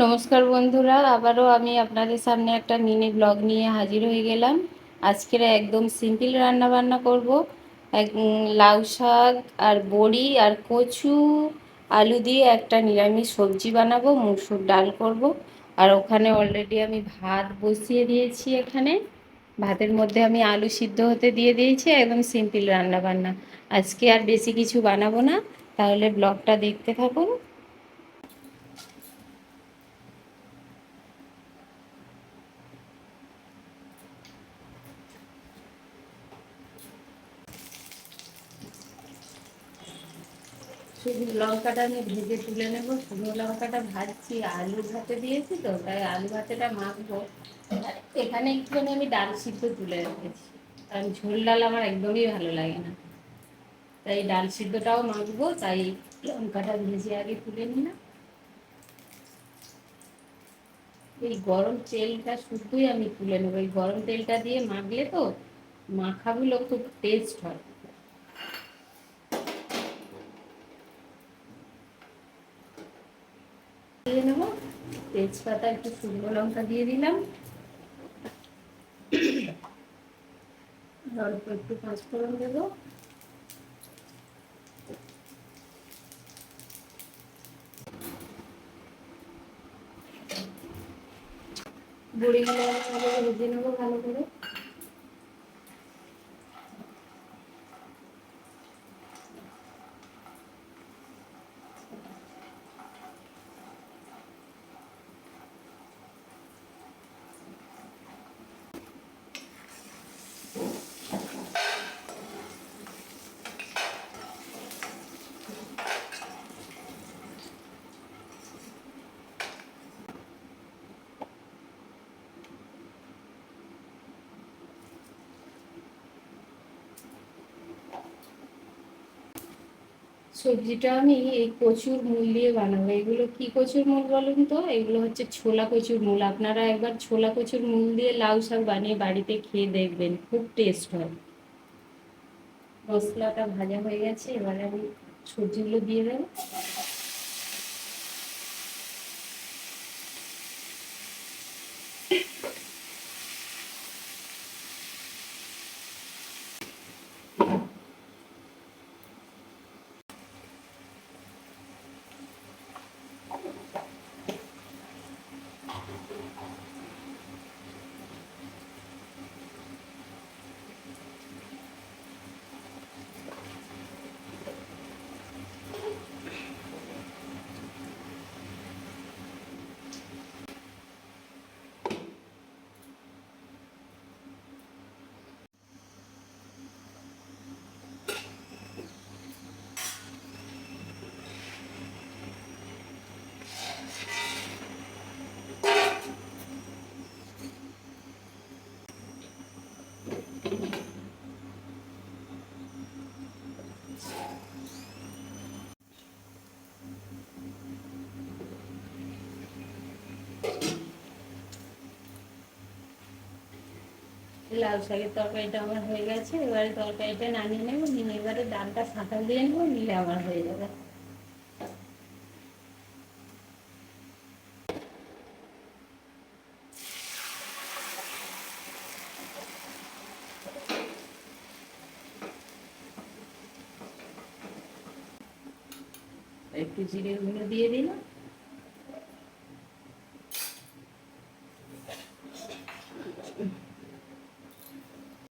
নমস্কার বন্ধুরা, আবারও আমি আপনাদের সামনে একটা মিনি ব্লগ নিয়ে হাজির হয়ে গেলাম। আজকের একদম সিম্পল রান্না বান্না করব। এক লাউ শাক আর বড়ি আর কচু, আলু দিয়ে একটা নিরামিষ সবজি বানাবো, মুসুর ডাল করব। আর ওখানে অলরেডি আমি ভাত বসিয়ে দিয়েছি এখানে। ভাতের মধ্যে আমি আলু সিদ্ধ হতে দিয়ে দিয়েছি, একদম সিম্পল রান্না বান্না আজকে আর বেশি কিছু বানাবো না, তাহলে ব্লগটা দেখতে থাকুন। শুধু লঙ্কাটা আমি ভেজে তুলে নেব। শুকনো লঙ্কাটা ভাজছি, আলু ভাতে দিয়েছি তো, তাই আলু ভাতেটা মাখবো। এখানে একটুখানি আমি ডাল সিদ্ধ তুলে রেখেছি। কারণ ঝোল ডাল আমার একদমই ভালো লাগে না। তাই ডাল সিদ্ধটাও মাখবো, তাই লঙ্কাটা ভেজে আগে তুলে নিলাম। এই গরম তেলটা শুধুই আমি তুলে নেব। এই গরম তেলটা দিয়ে মাখলে তো মাখাগুলো খুব টেস্ট হয়। দিয়ে নেব। তেজপাতা, একটু শুকনো লঙ্কা দিয়ে দিলাম। অল্প একটু পাঁচফোড়ন দেবো। বড়িগুলো ভেজে নেব ভালো করে। সবজিটা আমি এই কচুর মূল দিয়ে বানাবো, এগুলো কি কচুর মূল বলুন তো? এগুলো হচ্ছে ছোলা কচুর মূল। আপনারা একবার ছোলা কচুর মূল দিয়ে লাউ শাক বানিয়ে বাড়িতে খেয়ে দেখবেন, খুব টেস্ট হয়। মশলাটা ভাজা হয়ে গেছে, এবারে আমি সবজিগুলো দিয়ে দেবো। লাল শাকের তরকারিটা আমার হয়ে গেছে, এবারে তরকারিটা নামিয়ে নেব, নিয়ে এবারে ডালটা সাঁতাল দিয়ে নেব, নিলে আমার হয়ে যাবে। একটু জিরে গুঁড়ো দিয়ে দিলাম।